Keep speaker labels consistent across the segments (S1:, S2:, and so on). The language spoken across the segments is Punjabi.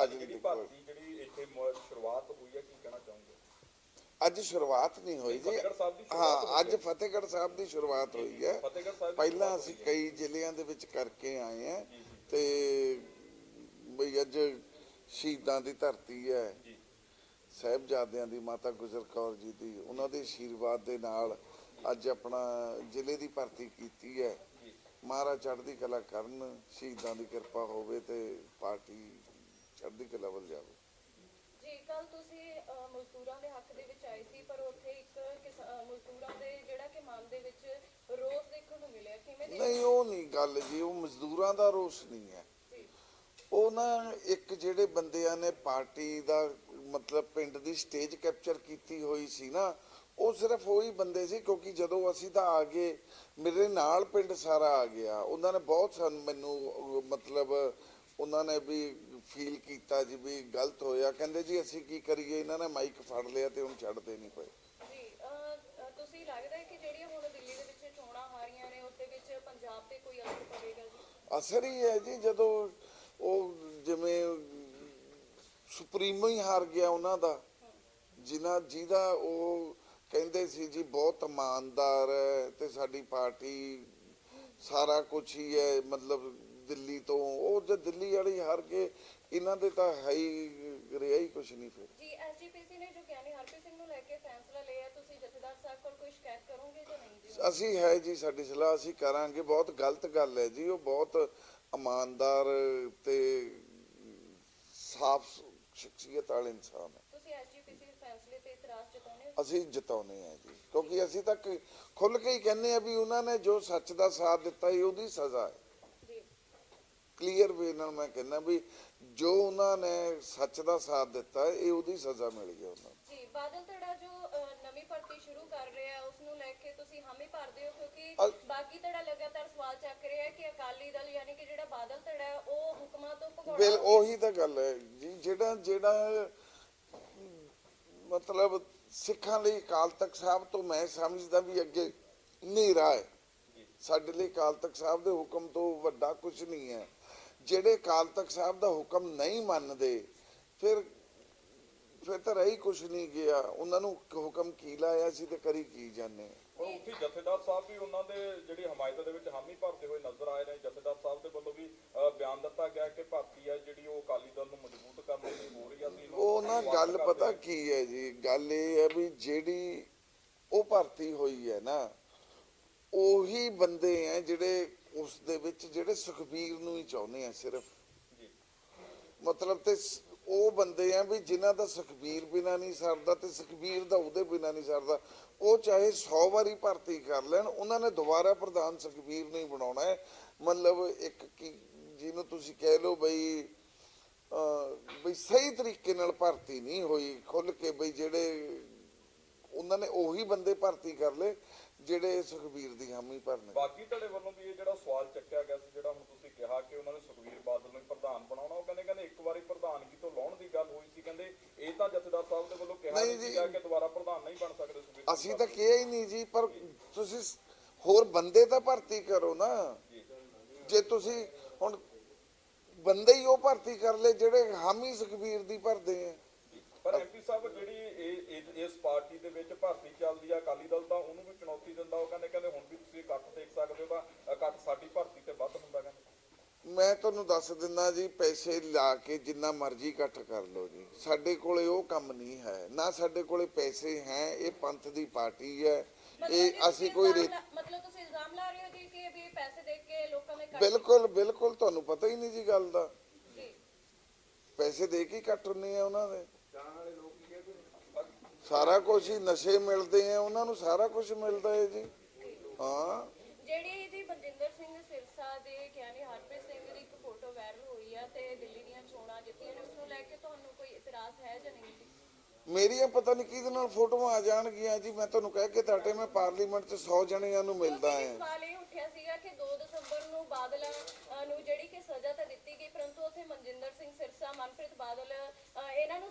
S1: ਰਾਜਨੀਤਿਕ ਹੋਏ।
S2: ਭਰਤੀ ਜਿਹੜੀ ਇੱਥੇ ਮ- ਸ਼ੁਰੂਆਤ ਹੋਈ ਹੈ ਕੀ ਕਹਿਣਾ ਚਾਹੋਗੇ?
S1: ਅੱਜ ਸ਼ੁਰੂਆਤ ਨਹੀਂ ਹੋਈ ਜੀ।
S2: ਫਤਿਹਗੜ੍ਹ ਸਾਹਿਬ ਦੀ ਸ਼ੁਰੂਆਤ
S1: ਹਾਂ ਅੱਜ ਫਤਿਹਗੜ੍ਹ ਸਾਹਿਬ ਦੀ ਸ਼ੁਰੂਆਤ ਹੋਈ ਹੈ।
S2: ਫਤਿਹਗੜ੍ਹ ਸਾਹਿਬ ਦੀ
S1: ਪਹਿਲਾਂ
S2: ਸ਼ੁਰੂਆਤ
S1: ਅਸੀਂ
S2: ਹੋਈ।
S1: ਕਈ ਜ਼ਿਲ੍ਹਿਆਂ ਦੇ ਵਿੱਚ ਕਰਕੇ ਆਏ ਆ ਤੇ ਬਈ ਅੱਜ ਸ਼ਹੀਦਾਂ ਦੀ ਧਰਤੀ ਹੈ।
S2: ਜੀ।
S1: ਸਾਹਿਬਜ਼ਾਦਿਆਂ ਦੀ ਮਾਤਾ ਗੁਜਰ ਕੌਰ ਜੀ ਦੀ ਉਹਨਾਂ ਦੇ ਆਸ਼ੀਰਵਾਦ ਦੇ ਨਾਲ ਅੱਜ ਆਪਣਾ ਜ਼ਿਲ੍ਹੇ ਦੀ ਭਰਤੀ ਕੀਤੀ ਹੈ।
S2: ਜੀ।
S1: ਮਹਾਰਾਜ ਚੜ੍ਹਦੀ ਕਲਾ ਕਰਨ ਸ਼ਹੀਦਾਂ ਦੀ ਕਿਰਪਾ ਹੋਵੇ ਤੇ ਪਾਰਟੀ ਚੜ੍ਹਦੀ ਕਲਾ ਵੱਲ ਜਾਵੇ।
S3: ਜੀ ਕੱਲ ਤੁਸੀਂ ਮਜ਼ਦੂਰਾਂ ਦੇ ਹੱਕ ਦੇ ਵਿੱਚ ਆਏ ਸੀ ਪਰ ਉੱਥੇ ਇੱਕ ਕਿਸਾ- ਮਜ਼ਦੂਰਾਂ ਦੇ ਜਿਹੜਾ ਕਿ ਮਨ ਦੇ ਵਿੱਚ ਰੋਸ ਦੇਖਣ ਨੂੰ ਮਿਲਿਆ। ਕਿਵੇਂ ਦੇ
S1: ਨਹੀਂ ਉਹ ਨਹੀਂ ਗੱਲ ਜੀ ਉਹ ਮਜ਼ਦੂਰਾਂ ਦਾ ਰੋਸ ਨਹੀਂ ਹੈ।
S3: ਜੀ।
S1: ਉਹ ਨਾ ਇੱਕ ਜਿਹੜੇ ਬੰਦਿਆਂ ਨੇ ਪਾਰਟੀ ਦਾ ਮਤਲਬ ਪਿੰਡ ਦੀ ਸਟੇਜ ਕੈਪਚਰ ਕੀਤੀ ਹੋਈ ਸੀ ਨਾ ਉਹ ਸਿਰਫ ਉਹੀ ਬੰਦੇ ਸੀ ਕਿਉਂਕਿ ਜਦੋਂ ਅਸੀਂ ਤਾਂ ਆ ਗਏ ਮੇਰੇ ਨਾਲ ਪਿੰਡ ਸਾਰਾ ਆ ਗਿਆ। ਉਹਨਾਂ ਨੇ ਬਹੁਤ ਸਾਨੂੰ ਮੈਨੂੰ ਅਹ, ਮਤਲਬ ਉਹਨਾਂ ਨੇ ਵੀ ਫੀਲ ਕੀਤਾ ਜੀ ਵੀ ਗਲਤ ਹੋਇਆ। ਕਹਿੰਦੇ ਜੀ ਅਸੀਂ ਕੀ ਕਰੀਏ? ਇਹਨਾਂ ਨੇ ਮਾਈਕ ਫੜ ਲਿਆ ਤੇ ਹੁਣ ਛੱਡਦੇ ਨਹੀਂ ਪਏ।
S3: ਜੀ ਅ, ਅ, ਤੁਸੀਂ ਲੱਗਦਾ ਹੈ ਕਿ ਜਿਹੜੀਆਂ ਹੁਣ ਦਿੱਲੀ ਦੇ ਵਿੱਚ ਚੋਣਾਂ ਆ ਰਹੀਆਂ ਨੇ ਉਸ ਦੇ ਵਿੱਚ ਪੰਜਾਬ ਤੇ ਕੋਈ ਅਸਰ ਪਵੇਗਾ ਜੀ?
S1: ਅਸਰ ਹੀ ਹੈ ਜੀ ਜਦੋਂ ਉਹ ਜਿਵੇਂ ਸੁਪਰੀਮੋ ਹੀ ਹਾਰ ਗਿਆ ਉਹਨਾਂ ਦਾ ਜਿਨ੍ਹਾਂ ਜਿਹਦਾ ਉਹ ਕਹਿੰਦੇ ਸੀ ਜੀ ਬਹੁਤ ਇਮਾਨਦਾਰ ਹੈ ਤੇ ਸਾਡੀ ਪਾਰਟੀ ਸਾਰਾ ਕੁਝ ਹੀ ਹੈ ਮਤਲਬ ਦਿੱਲੀ ਤੋਂ ਉਹ ਜੇ ਦਿੱਲੀ ਵਾਲੀ ਹਾਰ ਕੇ ਇਹਨਾਂ ਦੇ ਤਾਂ ਹੈ ਹੀ ਰਿਹਾ ਹੀ ਕੁਝ ਨਹੀਂ ਫਿਰ।
S3: ਜੀ ਐਸਜੀਪੀਸੀ ਨੇ ਜੋ ਗਿਆਨੀ ਹਰਪ੍ਰੀਤ ਸਿੰਘ ਨੂੰ ਲੈ ਕੇ ਫੈਸਲਾ ਲਿਆ ਤੁਸੀਂ ਜਥੇਦਾਰ ਸਾਹਿਬ ਕੋਲ ਕੋਈ ਸ਼ਿਕਾਇਤ ਕਰੋਗੇ ਜਾਂ ਨਹੀਂ ਜੀ?
S1: ਅਸੀਂ ਹੈ ਜੀ ਸਾਡੀ ਸਲਾਹ ਅਸੀਂ ਕਰਾਂਗੇ ਬਹੁਤ ਗਲਤ ਗੱਲ ਹੈ ਜੀ ਉਹ ਬਹੁਤ ਇਮਾਨਦਾਰ ਤੇ ਸਾਫ਼ ਸ਼ਖਸੀਅਤ ਵਾਲਾ ਇਨਸਾਨ ਹੈ।
S3: ਤੁਸੀਂ ਐਸਜੀਪੀਸੀ ਦੇ ਫੈਸਲੇ ਤੇ ਇਤਰਾਜ਼ ਜਤਾਉਂਦੇ ਹੋ?
S1: ਅਸੀਂ ਜਿਤਾਉਨੇ ਆ ਜੀ ਕਿਉਂਕਿ ਅਸੀਂ ਤਾਂ ਖੁੱਲ ਕੇ ਹੀ ਕਹਿੰਦੇ ਆ ਵੀ ਉਹਨਾਂ ਨੇ ਜੋ ਸੱਚ ਦਾ ਸਾਥ ਦਿੱਤਾ ਸੀ ਉਹਦੀ ਸਜ਼ਾ ਹੈ। ਕਲੀਅਰ ਵੇ ਨਾਲ ਮੈਂ ਕਹਿੰਦਾ ਵੀ ਜੋ ਉਹਨਾਂ ਨੇ ਸੱਚ ਦਾ ਸਾਥ ਦਿੱਤਾ ਇਹ ਉਹਦੀ ਸਜ਼ਾ ਮਿਲ ਗਈ ਉਹਨਾਂ ਨੂੰ।
S3: ਜੀ ਬਾਦਲ ਧੜਾ ਜੋ ਅ, ਨਵੀਂ ਭਰਤੀ ਸ਼ੁਰੂ ਕਰ ਰਿਹਾ ਉਸ ਨੂੰ ਲੈ ਕੇ ਤੁਸੀਂ ਹਾਮੀ ਭਰਦੇ ਹੋ ਕਿਉਂਕਿ ਬਾਕੀ ਧੜਾ ਲਗਾਤਾਰ ਸਵਾਲ ਚੱਕ ਰਿਹਾ ਹੈ ਕਿ ਅਕਾਲੀ ਦਲ ਯਾਨੀ ਕਿ ਜਿਹੜਾ ਬਾਦਲ ਧੜਾ ਹੈ ਉਹ ਹੁਕਮਾਂ ਤੋਂ
S1: ਬਿਲ
S3: ਭਗੌੜਾ
S1: ਉਹੀ ਤਾਂ ਗੱਲ ਹੈ ਜੀ ਜਿਹੜਾ ਜਿਹੜਾ ਮਤਲਬ ਸਿੱਖਾਂ ਲਈ ਅਕਾਲ ਤਖਤ ਸਾਹਿਬ ਤੋਂ ਮੈਂ ਸਮਝਦਾ ਵੀ ਅੱਗੇ ਹਨੇਰਾ ਹੈ। ਸਾਡੇ ਲਈ ਅਕਾਲ ਤਖਤ ਸਾਹਿਬ ਦੇ ਹੁਕਮ ਤੋਂ ਵੱਡਾ ਕੁਝ ਨਹੀਂ ਹੈ। ਜਿਹੜੇ ਅਕਾਲ ਤਖਤ ਸਾਹਿਬ ਦਾ ਹੁਕਮ ਨਹੀਂ ਮੰਨਦੇ ਫਿਰ ਫਿਰ ਤਾਂ ਰਹੀ ਕੁਝ ਨਹੀਂ ਗਿਆ। ਉਹਨਾਂ ਨੂੰ ਹੁਕਮ ਕੀ ਲਾਇਆ ਸੀ ਤੇ ਕਰੀ ਕੀ
S2: ਪਰ ਉੱਥੇ ਜਥੇਦਾਰ ਸਾਹਿਬ ਵੀ ਉਹਨਾਂ ਦੇ ਜਿਹੜੀ ਹਮਾਇਤ ਦੇ ਵਿੱਚ ਹਾਮੀ ਭਰਦੇ ਹੋਏ ਨਜ਼ਰ ਆਏ ਨੇ। ਜਥੇਦਾਰ ਸਾਹਿਬ ਦੇ ਵੱਲੋਂ ਵੀ ਬਿਆਨ ਦਿੱਤਾ ਗਿਆ ਕਿ ਭਰਤੀ ਹੈ ਜਿਹੜੀ ਉਹ ਅਕਾਲੀ ਦਲ ਨੂੰ ਮਜ਼ਬੂਤ ਕਰਨ ਲਈ ਹੋ ਰਹੀ ਅਸੀਂ ਇਹਨੂੰ
S1: ਉਹ ਨਾ ਗੱਲ ਪਤਾ। ਕੀ ਹੈ ਜੀ? ਗੱਲ ਇਹ ਹੈ ਵੀ ਜਿਹੜੀ ਉਹ ਭਰਤੀ ਹੋਈ ਹੈ ਨਾ ਉਹੀ ਬੰਦੇ ਆ ਜਿਹੜੇ ਉਸ ਦੇ ਵਿੱਚ ਜਿਹੜੇ ਸੁਖਬੀਰ ਨੂੰ ਹੀ ਚਾਹੁੰਦੇ ਆ ਸਿਰਫ। ਮਤਲਬ ਤੇ ਉਹ ਬੰਦੇ ਆ ਵੀ ਜਿਨ੍ਹਾਂ ਦਾ ਸੁਖਬੀਰ ਬਿਨਾ ਨਹੀਂ ਸਰਦਾ ਤੇ ਸੁਖਬੀਰ ਦਾ ਉਹਦੇ ਬਿਨਾ ਨਹੀਂ ਸਰਦਾ। ਉਹ ਚਾਹੇ 100 ਵਾਰੀ ਭਰਤੀ ਕਰ ਲੈਣ, ਉਹਨਾਂ ਨੇ ਦੁਬਾਰਾ ਪ੍ਰਧਾਨ ਸੁਖਬੀਰ ਨੂੰ ਬਣਾਉਣਾ ਹੈ। ਮਤਲਬ ਇੱਕ ਜਿਹਨੂੰ ਤੁਸੀਂ ਕਹਿ ਲਓ ਬਈ ਬਈ ਸਹੀ ਤਰੀਕੇ ਨਾਲ ਭਰਤੀ ਨਹੀਂ ਹੋਈ ਖੁੱਲ ਕੇ ਬਈ ਜਿਹੜੇ ਉਹਨਾਂ ਨੇ ਉਹੀ ਬੰਦੇ ਭਰਤੀ ਕਰ ਲਏ। ਜਿਹੜੇ ਸੁਖਬੀਰ ਦੀ ਹਾਮੀ ਭਰਨ
S2: ਬਾਕੀ ਤੁਹਾਡੇ ਵੱਲੋਂ ਵੀ ਇਹ ਜਿਹੜਾ ਸਵਾਲ ਚੱਕਿਆ ਗਿਆ ਸੀ ਜਿਹੜਾ ਹੁਣ ਤੁਸੀਂ ਕਿਹਾ ਕਿ ਉਹਨਾਂ ਨੇ ਸੁਖਵੀਰ ਬਾਦਲ ਨੂੰ ਪ੍ਰਧਾਨ ਬਣਾਉਣਾ ਉਹ ਕਹਿੰਦੇ ਕਹਿੰਦੇ ਇੱਕ ਵਾਰੀ ਪ੍ਰਧਾਨਗੀ ਤੋਂ ਲਾਉਣ ਦੀ ਗੱਲ ਹੋਈ ਸੀ ਕਹਿੰਦੇ ਇਹ ਤਾਂ ਜਥੇਦਾਰ ਸਾਹਿਬ ਦੇ ਵੱਲੋਂ ਕਿਹਾ
S1: ਨਹੀਂ।
S2: ਸੀਗਾ ਕਿ ਦੁਬਾਰਾ ਪ੍ਰਧਾਨ ਨਹੀਂ ਬਣ ਸਕਦੇ ਸੁਖਵੀਰ
S1: ਅਸੀਂ ਤਾਂ ਕਿਹਾ ਹੀ ਨਹੀਂ ਜੀ ਪਰ ਤੁਸੀਂ ਹੋਰ ਬੰਦੇ ਤਾਂ ਭਰਤੀ ਕਰੋ ਨਾ
S2: ਜੀ
S1: ਤੁਸੀਂ ਹੁਣ ਬੰਦੇ ਹੀ ਉਹ ਭਰਤੀ ਕਰ ਲੈ ਜਿਹੜੇ ਹਾਮੀ ਸੁਖਬੀਰ ਦੀ ਭਰਦੇ ਆ।
S2: ਪਰ ਐਮਪੀ ਸਾਹਿਬ ਜਿਹੜੀ ਇਸ ਪਾਰਟੀ ਦੇ ਵਿੱਚ ਭਰਤੀ ਚੱਲਦੀ ਆ ਅਕਾਲੀ ਦਲ ਤਾਂ ਉਹਨੂੰ ਵੀ ਚੁਣੌਤੀ ਦਿੰਦਾ ਉਹ ਕਹਿੰਦੇ ਕਹਿੰਦੇ ਹੁਣ ਵੀ ਤੁਸੀਂ ਇਕੱਠ ਦੇਖ ਸਕਦੇ ਹੋ ਤਾਂ ਇਕੱਠ ਸਾਡੀ ਭਰਤੀ ਤੇ ਵੱਧ ਹੁੰਦਾ ਕਹਿੰਦੇ।
S1: ਮੈਂ ਤੁਹਾਨੂੰ ਦੱਸ ਦਿੰਦਾ ਜੀ ਪੈਸੇ ਲਾ ਕੇ ਜਿੰਨਾ ਮਰਜ਼ੀ ਇਕੱਠ ਕਰ ਲਓ ਜੀ। ਸਾਡੇ ਕੋਲੇ ਉਹ ਕੰਮ ਨਹੀਂ ਹੈ। ਨਾ ਸਾਡੇ ਕੋਲੇ ਪੈਸੇ ਹੈ ਇਹ ਪੰਥ ਦੀ ਪਾਰਟੀ ਹੈ। ਇਹ ਅਸੀਂ ਕੋਈ
S3: ਮਤਲਬ ਤੁਸੀਂ ਇਲਜ਼ਾਮ ਲਾ ਰਹੇ ਹੋ ਜੀ ਕਿ ਵੀ ਪੈਸੇ ਦੇ ਕੇ ਲੋਕਾਂ ਦੇ ਘਰ
S1: ਬਿਲਕੁਲ ਬਿਲਕੁਲ ਤੁਹਾਨੂੰ ਪਤਾ ਹੀ ਨਹੀਂ ਜੀ ਗੱਲ ਦਾ। ਪੈਸੇ ਦੇ ਕੇ ਹੀ ਕੱਟ ਹੁੰਨੇ ਆ ਉਹਨਾਂ ਦੇ। ਸਾਰਾ ਕੁਝ ਹੀ ਨਸ਼ੇ ਮਿਲਦੇ ਆ ਉਹਨਾਂ ਨੂੰ ਸਾਰਾ ਕੁਝ ਮਿਲਦਾ ਹੈ ਜੀ। ਹਾਂ।
S3: ਜਿਹੜੀ ਜੀ ਬਲਜਿੰਦਰ ਸਿੰਘ ਸਿਰਸਾ ਦੇ ਗਿਆਨੀ ਹਰਪ੍ਰੀਤ ਸਿੰਘ ਦੀ ਇੱਕ ਫੋਟੋ ਵਾਇਰਲ ਹੋਈ ਆ ਤੇ ਦਿੱਲੀ ਦੀਆਂ ਚੋਣਾਂ ਜਿੱਤੀਆਂ ਨੇ ਉਸ ਨੂੰ ਲੈ ਕੇ ਤੁਹਾਨੂੰ ਕੋਈ ਇਤਰਾਜ਼ ਹੈ ਜਾਂ ਨਹੀਂ ਜੀ?
S1: ਮੇਰੀਆਂ ਪਤਾ ਨਹੀਂ ਕਿਹਦੇ ਨਾਲ ਫੋਟੋਆਂ ਆ ਜਾਣਗੀਆਂ ਜੀ ਮੈਂ ਤੁਹਾਨੂੰ ਕਹਿ ਕੇ ਤੁਹਾਡੇ ਮੈਂ ਪਾਰਲੀਮੈਂਟ 'ਚ 100 ਜਣਿਆਂ ਨੂੰ ਮਿਲਦਾ ਹਾਂ।
S3: ਸਵਾਲ ਇਹ ਉੱਠਿਆ ਸੀਗਾ ਕਿ 2 ਦਸੰਬਰ ਨੂੰ ਬਾਦਲ ਅ, ਨੂੰ ਜਿਹੜੀ ਕਿ ਸਜ਼ਾ ਤਾਂ ਦਿੱਤੀ ਗਈ ਪਰੰਤੂ ਉੱਥੇ ਮਨਜਿੰਦਰ ਸਿੰਘ ਸਿਰਸਾ ਮਨਪ੍ਰੀਤ ਬਾਦਲ ਅ, ਇਹਨਾਂ ਨੂੰ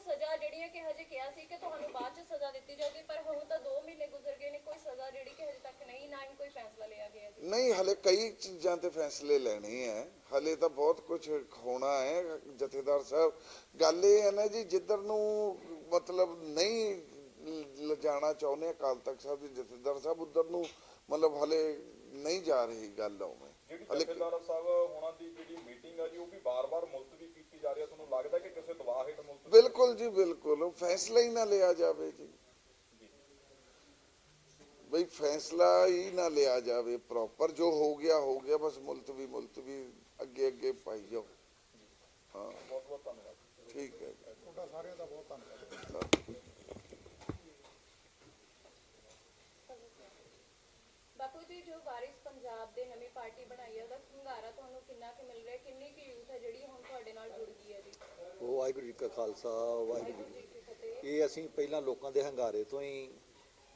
S3: ਸਜ਼ਾ ਕਿ ਹਜੇ ਕਿਹਾ ਸੀ ਕਿ ਤੁਹਾਨੂੰ ਬਾਅਦ ਚ ਸਜ਼ਾ ਦਿੱਤੀ ਜਾਊਗੀ, ਪਰ ਹੁਣ ਤਾਂ 2 ਮਹੀਨੇ ਗੁਜ਼ਰ ਗਏ ਨੇ, ਕੋਈ ਸਜ਼ਾ ਜਿਹੜੀ ਕਿ ਹਜੇ ਤੱਕ ਨਹੀਂ, ਨਾ ਹੀ ਕੋਈ ਫੈਸਲਾ ਲਿਆ ਗਿਆ ਜੀ।
S1: ਨਹੀਂ, ਹਲੇ ਕਈ ਚੀਜ਼ਾਂ ਤੇ ਫੈਸਲੇ ਲੈਣੇ ਆ। ਹਲੇ ਤਾਂ ਬਹੁਤ ਕੁਝ ਹੋਣਾ ਹੈ, ਜਥੇਦਾਰ ਸਾਹਿਬ। ਗੱਲ ਇਹ ਹੈ ਨਾ ਜੀ, ਜਿੱਧਰ ਨੂੰ ਮਤਲਬ ਨਹੀਂ ਲਿਜਾਣਾ ਚਾਹੁੰਦੇ ਅਕਾਲ ਤਖਤ ਸਾਹਿਬ ਦੇ ਜਥੇਦਾਰ ਸਾਹਿਬ, ਉਧਰ ਨੂੰ ਮਤਲਬ ਹਲੇ ਨਹੀਂ ਜਾ ਰਹੀ ਗੱਲ ਉਵੇਂ।
S2: ਜਿਹੜੀ
S1: ਹਲੇ
S2: ਜਥੇਦਾਰ ਸਾਹਿਬ ਹੋਣਾ ਦੀ ਜਿਹੜੀ ਮੀਟਿੰਗ ਆ ਜੀ ਉਹ ਵੀ ਬਾਰ-ਬਾਰ ਮੁਲਤਵੀ ਕੀਤੀ ਜਾ ਰਹੀ ਹੈ ਤੁਹਾਨੂੰ ਲੱਗਦਾ ਕਿ ਕਿਸੇ ਦਬਾਅ ਹੇਠ ਮੁਲਤਵੀ
S1: ਬਿਲਕੁਲ ਜੀ ਬਿਲਕੁਲ। ਉਹ ਫੈਸਲਾ ਹੀ ਨਾ ਲਿਆ ਜਾਵੇ ਜੀ। ਬਈ ਫੈਸਲਾ ਹੀ ਨਾ ਲਿਆ ਜਾਵੇ ਪ੍ਰੋਪਰ ਜੋ ਹੋ ਗਿਆ ਹੋ ਗਿਆ ਬਸ ਮੁਲਤਵੀ ਮੁਲਤਵੀ ਅੱਗੇ ਅੱਗੇ ਪਾਈ ਜਾਓ। ਹਾਂ।
S2: ਬਹੁਤ ਬਹੁਤ ਧੰਨਵਾਦ।
S1: ਠੀਕ ਹੈ ਜੀ।
S4: ਤੁਹਾਡਾ ਸਾਰਿਆਂ ਦਾ ਬਹੁਤ ਧੰਨਵਾਦ।
S3: ਬਾਪੂ ਜੀ ਜੋ ਵਾਰਿਸ ਪੰਜਾਬ ਦੇ ਨਵੀਂ ਪਾਰਟੀ ਬਣਾਈ ਹੈ ਉਹਦਾ ਹੁੰਗਾਰਾ ਤੁਹਾਨੂੰ ਕਿੰਨਾ ਕੁ ਮਿਲ ਰਿਹਾ? ਕਿੰਨੀ ਕੁ ਯੂਥ ਹੈ ਜਿਹੜੀ ਹੁਣ ਤੁਹਾਡੇ ਨਾਲ ਜੁੜ ਗਈ ਹੈ ਜੀ?
S5: ਉਹ ਵਾਹਿਗੁਰੂ ਜੀ ਕਾ ਖਾਲਸਾ ਵਾਹਿਗੁਰੂ ਜੀ
S3: ਕੀ ਫਤਿਹ।
S5: ਇਹ ਅਸੀਂ ਪਹਿਲਾਂ ਲੋਕਾਂ ਦੇ ਹੰਗਾਰੇ ਤੋਂ ਹੀ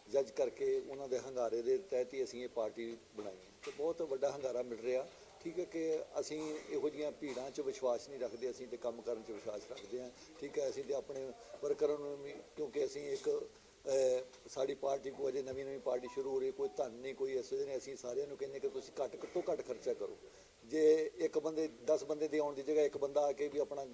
S5: ਜੱਜ ਕਰਕੇ ਉਹਨਾਂ ਦੇ ਹੰਗਾਰੇ ਦੇ ਤਹਿਤ ਹੀ ਅਸੀਂ ਇਹ ਪਾਰਟੀ ਬਣਾਈ ਹੈ। ਤੇ ਬਹੁਤ ਵੱਡਾ ਹੰਗਾਰਾ ਮਿਲ ਰਿਹਾ। ਠੀਕ ਹੈ ਕਿ ਅਸੀਂ ਇਹੋ ਜੀਆਂ ਭੀੜਾਂ 'ਚ ਵਿਸ਼ਵਾਸ ਨਹੀਂ ਰੱਖਦੇ ਅਸੀਂ ਤੇ ਕੰਮ ਕਰਨ 'ਚ ਵਿਸ਼ਵਾਸ ਰੱਖਦੇ ਹਾਂ। ਠੀਕ ਹੈ ਅਸੀਂ ਤੇ ਆਪਣੇ ਵਰਕਰਾਂ ਨੂੰ ਵੀ ਕਿਉਂਕਿ ਅਸੀਂ ਇੱਕ ਸਾਡੀ ਪਾਰਟੀ ਕੋ ਅਜੇ ਨਵੀਂ ਨਵੀਂ ਪਾਰਟੀ ਸ਼ੁਰੂ ਹੋ ਰਹੀ, ਕੋਈ ਧਨ ਨਹੀਂ, ਕੋਈ ਐਸੇ ਨਹੀਂ। ਅਸੀਂ ਸਾਰਿਆਂ ਨੂੰ ਕਹਿੰਦੇ ਕਿ ਤੁਸੀਂ ਘੱਟ ਤੋਂ ਘੱਟ ਖਰਚਾ ਕਰੋ। ਜੇ ਇੱਕ ਬੰਦੇ 10 ਬੰਦੇ ਦੇ ਆਉਣ ਦੀ ਜਗ੍ਹਾ ਇੱਕ ਬੰਦਾ ਆ ਕੇ ਵੀ ਆਪਣਾ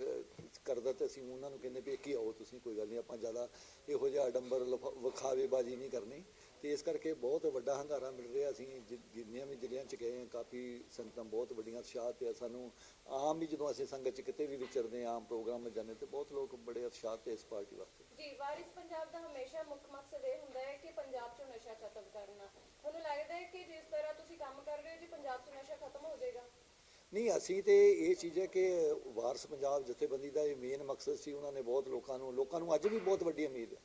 S5: ਕਰਦਾ ਤੇ ਅਸੀਂ ਉਹਨਾਂ ਨੂੰ ਕਹਿੰਦੇ ਵੀ ਇੱਕ ਹੀ ਆਓ, ਤੁਸੀਂ ਕੋਈ ਗੱਲ ਨਹੀਂ, ਆਪਾਂ ਜ਼ਿਆਦਾ ਇਹੋ ਜਿਹਾ ਅਡੰਬਰ ਲਫ- ਵਿਖਾਵੇਬਾਜ਼ੀ ਨਹੀਂ ਕਰਨੀ। ਤੇ ਇਸ ਕਰਕੇ ਬਹੁਤ ਵੱਡਾ ਹੰਗਾਰਾ ਮਿਲ ਰਿਹਾ। ਅਸੀਂ ਜਿ- ਜਿੰਨੀਆਂ ਵੀ ਜ਼ਿਲ੍ਹਿਆਂ 'ਚ ਗਏ ਹਾਂ, ਕਾਫੀ ਸੰਗਤਾਂ ਬਹੁਤ ਵੱਡੀਆਂ ਉਤਸ਼ਾਹ ਤੇ ਸਾਨੂੰ ਆਮ ਵੀ ਜਦੋਂ ਅਸੀਂ ਸੰਗਤ 'ਚ ਕਿਤੇ ਵੀ ਵਿਚਰਦੇ ਹਾਂ, ਆਮ ਪ੍ਰੋਗਰਾਮ 'ਚ ਜਾਂਦੇ ਤੇ ਬਹੁਤ ਲੋਕ ਬੜੇ ਉਤਸ਼ਾਹ ਤੇ ਇਸ ਪਾਰਟੀ ਵਾਸਤੇ।
S3: ਜੀ ਵਾਰਿਸ ਪੰਜਾਬ ਦਾ ਹਮੇਸ਼ਾ ਮੁੱਖ ਮਕਸਦ ਇਹ ਹੁੰਦਾ ਹੈ ਕਿ ਪੰਜਾਬ 'ਚੋਂ ਨਸ਼ਾ ਖਤਮ ਕਰਨਾ। ਤੁਹਾਨੂੰ ਲੱਗਦਾ ਹੈ ਕਿ ਜਿਸ ਤਰ੍ਹਾਂ ਤੁਸੀਂ ਕੰਮ ਕਰ ਰਹੇ ਹੋ ਜੀ ਪੰਜਾਬ 'ਚੋਂ ਨਸ਼ਾ ਖਤਮ ਹੋ ਜਾਏਗਾ?
S5: ਨਹੀਂ ਅਸੀਂ ਤੇ ਇਹ ਚੀਜ਼ ਹੈ ਕਿ ਵਾਰਸ ਪੰਜਾਬ ਜਥੇਬੰਦੀ ਦਾ ਇਹ ਮੇਨ ਮਕਸਦ ਸੀ ਉਹਨਾਂ ਨੇ ਬਹੁਤ ਲੋਕਾਂ ਨੂੰ ਲੋਕਾਂ ਨੂੰ ਅੱਜ ਵੀ ਬਹੁਤ ਵੱਡੀ ਉਮੀਦ ਹੈ।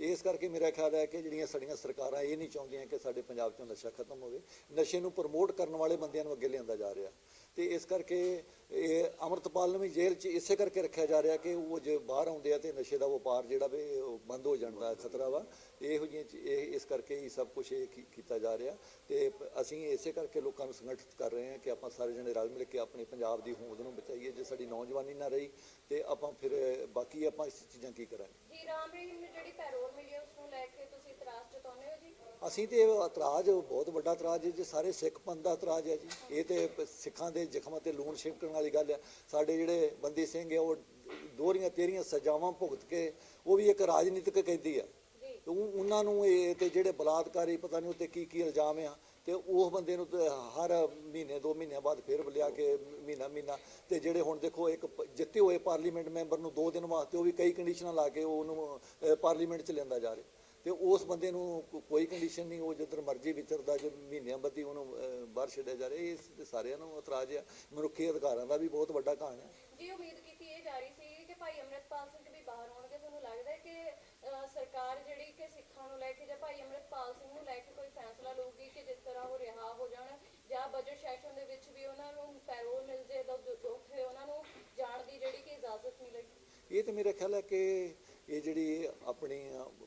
S5: ਇਸ ਕਰਕੇ ਮੇਰਾ ਖਿਆਲ ਹੈ ਕਿ ਜਿਹੜੀਆਂ ਸਾਡੀਆਂ ਸਰਕਾਰਾਂ ਇਹ ਨਹੀਂ ਚਾਹੁੰਦੀਆਂ ਕਿ ਸਾਡੇ ਪੰਜਾਬ 'ਚੋਂ ਨਸ਼ਾ ਖਤਮ ਹੋਵੇ ਨਸ਼ੇ ਨੂੰ ਪ੍ਰਮੋਟ ਕਰਨ ਵਾਲੇ ਬੰਦਿਆਂ ਨੂੰ ਅੱਗੇ ਲਿਆਂਦਾ ਜਾ ਰਿਹਾ। ਤੇ ਇਸ ਕਰਕੇ ਇਹ ਅਮਰਤਪਾਲ ਨੂੰ ਵੀ ਜੇਲ੍ਹ 'ਚ ਇਸੇ ਕਰਕੇ ਰੱਖਿਆ ਜਾ ਰਿਹਾ ਕਿ ਉਹ ਜੇ ਬਾਹਰ ਆਉਂਦੇ ਆ ਤੇ ਨਸ਼ੇ ਦਾ ਵਪਾਰ ਜਿਹੜਾ ਵੇ ਉਹ ਬੰਦ ਹੋ ਜਾਣ ਦਾ ਖਤਰਾ ਵਾ। ਇਹੋ ਜਿਹੀਆਂ ਚੀ- ਇਹ, ਇਸ ਕਰਕੇ ਹੀ ਸਭ ਕੁਝ ਇਹ ਕੀ- ਕੀਤਾ ਜਾ ਰਿਹਾ। ਤੇ ਅਸੀਂ ਇਸੇ ਕਰਕੇ ਲੋਕਾਂ ਨੂੰ ਸੰਗਠਿਤ ਕਰ ਰਹੇ ਹਾਂ ਕਿ ਆਪਾਂ ਸਾਰੇ ਜਣੇ ਰਲ ਮਿਲ ਕੇ ਆਪਣੇ ਪੰਜਾਬ ਦੀ ਹੋਂਦ ਨੂੰ ਬਚਾਈਏ, ਜੇ ਸਾਡੀ ਨੌਜਵਾਨੀ ਨਾ ਰਹੀ ਤੇ ਆਪਾਂ ਫਿਰ, ਬਾਕੀ ਆਪਾਂ ਇਸ ਚੀਜ਼ਾਂ ਕੀ ਕਰਾਂਗੇ?
S3: ਜੀ, ਰਾਮ ਰਹੀਮ ਨੂੰ ਜਿਹੜੀ ਪੈਰੋਲ ਮਿਲੀ ਉਸ ਲੈ ਕੇ ਤੁਸੀਂ ਇਤਰਾਜ਼ ਜਤਾਉਂਦੇ ਹੋ ਜੀ?
S5: ਅਸੀਂ ਤੇ ਇਹ ਇਤਰਾਜ਼ ਬਹੁਤ ਵੱਡਾ ਇਤਰਾਜ਼ ਹੈ ਜੀ ਸਾਰੇ ਸਿੱਖ ਪੰਥ ਦਾ ਇਤਰਾਜ਼ ਹੈ ਜੀ। ਇਹ ਤੇ ਪ- ਸਿੱਖਾਂ ਦੇ ਜ਼ਖਮਾਂ ਤੇ ਲੂਣ ਛਿੜਕਣ ਵਾਲੀ ਗੱਲ ਹੈ। ਸਾਡੇ ਜਿਹੜੇ ਬੰਦੀ ਸਿੰਘ ਆ ਉਹ ਦੋਹਰੀਆਂ ਤੇਰੀਆਂ ਸਜ਼ਾਵਾਂ ਭੁਗਤ ਕੇ ਉਹ ਵੀ ਇੱਕ ਰਾਜਨੀਤਿਕ ਕੈਦੀ ਆ
S3: ਜੀ।
S5: ਤੇ ਉਹ- ਉਹਨਾਂ ਨੂੰ ਇਹ ਤੇ ਜਿਹੜੇ ਬਲਾਤਕਾਰੀ ਪਤਾ ਨਹੀਂ ਉੱਤੇ ਕੀ ਕੀ ਇਲਜ਼ਾਮ ਆ ਤੇ ਉਸ ਬੰਦੇ ਨੂੰ ਤੇ ਹਰ ਮਹੀਨੇ ਦੋ ਮਹੀਨਿਆਂ ਬਾਅਦ ਫਿਰ ਲਿਆ ਕੇ ਮਹੀਨਾ ਮਹੀਨਾ। ਤੇ ਜਿਹੜੇ ਹੁਣ ਦੇਖੋ ਇੱਕ ਪ- ਜਿੱਤੇ ਹੋਏ ਪਾਰਲੀਮੈਂਟ ਮੈਂਬਰ ਨੂੰ ਦੋ ਦਿਨ ਵਾਸਤੇ ਉਹ ਵੀ ਕਈ ਕੰਡੀਸ਼ਨਾਂ ਲਾ ਕੇ ਉਹਨੂੰ ਅਹ, ਪਾਰਲੀਮੈਂਟ 'ਚ ਲੈਂਦਾ ਜਾ ਰਿਹਾ। ਤੇ ਉਸ ਬੰਦੇ ਨੂੰ ਕੋਈ ਕੰਡੀਸ਼ਨ ਨਹੀਂ ਉਹ ਜਿੱਧਰ ਮਰਜ਼ੀ ਵਿਚਰਦਾ ਜੇ ਮਹੀਨਿਆਂ ਬੱਧੀ ਉਹਨੂੰ ਬਾਹਰ ਛੱਡਿਆ ਜਾ ਰਿਹਾ ਤੇ ਸਾਰਿਆਂ ਨੂੰ ਇਤਰਾਜ਼ ਆ। ਮਨੁੱਖੀ ਅਧਿਕਾਰਾਂ ਦਾ ਵੀ ਬਹੁਤ ਵੱਡਾ ਕਹਾਣ ਹੈ
S3: ਜੀ ਉਮੀਦ ਕੀਤੀ ਇਹ ਜਾ ਰਹੀ ਸੀ ਕਿ ਭਾਈ ਅੰਮ੍ਰਿਤਪਾਲ ਸਿੰਘ ਵੀ ਬਾਹਰ ਆਉਣਗੇ ਤੁਹਾਨੂੰ ਲੱਗਦਾ ਹੈ ਕਿ ਸਰਕਾਰ ਜਿਹੜੀ ਕਿ ਸਿੱਖਾਂ ਨੂੰ ਲੈ ਕੇ ਜਾਂ ਭਾਈ ਅੰਮ੍ਰਿਤਪਾਲ ਸਿੰਘ ਨੂੰ ਲੈ ਕੇ ਕੋਈ ਫੈਸਲਾ ਲਊਗੀ ਕਿ ਜਿਸ ਤਰ੍ਹਾਂ ਉਹ ਰਿਹਾ ਹੋ ਜਾਣ ਜਾਂ ਬਜਟ ਸੈਸ਼ਨ ਦੇ ਵਿੱਚ ਵੀ ਉਹਨਾਂ ਨੂੰ ਪੈਰੋਲ ਮਿਲ ਜੇ ਤਾਂ ਉੱਥੇ ਉਹਨਾਂ ਨੂੰ ਜਾਣ ਦੀ ਜਿਹੜੀ ਕਿ ਇਜਾਜ਼ਤ ਮਿਲੇਗੀ
S5: ਇਹ ਤੇ ਮੇਰਾ ਖਿਆਲ ਹੈ ਕਿ ਇਹ ਜਿਹੜੀ ਆਪਣੀ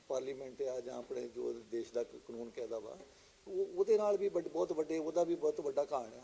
S5: ਪਾਰਲੀਮੈਂਟ ਆ ਜਾਂ ਆਪਣੇ ਜੋ ਦੇਸ਼ ਦਾ ਕਾਨੂੰਨ ਕਾਇਦਾ ਵਾ, ਉਹ, ਉਹਦੇ ਨਾਲ ਵੀ ਵੱਡ- ਬਹੁਤ ਵੱਡੇ, ਉਹਦਾ ਵੀ ਬਹੁਤ ਵੱਡਾ ਕਹਾਣ ਆ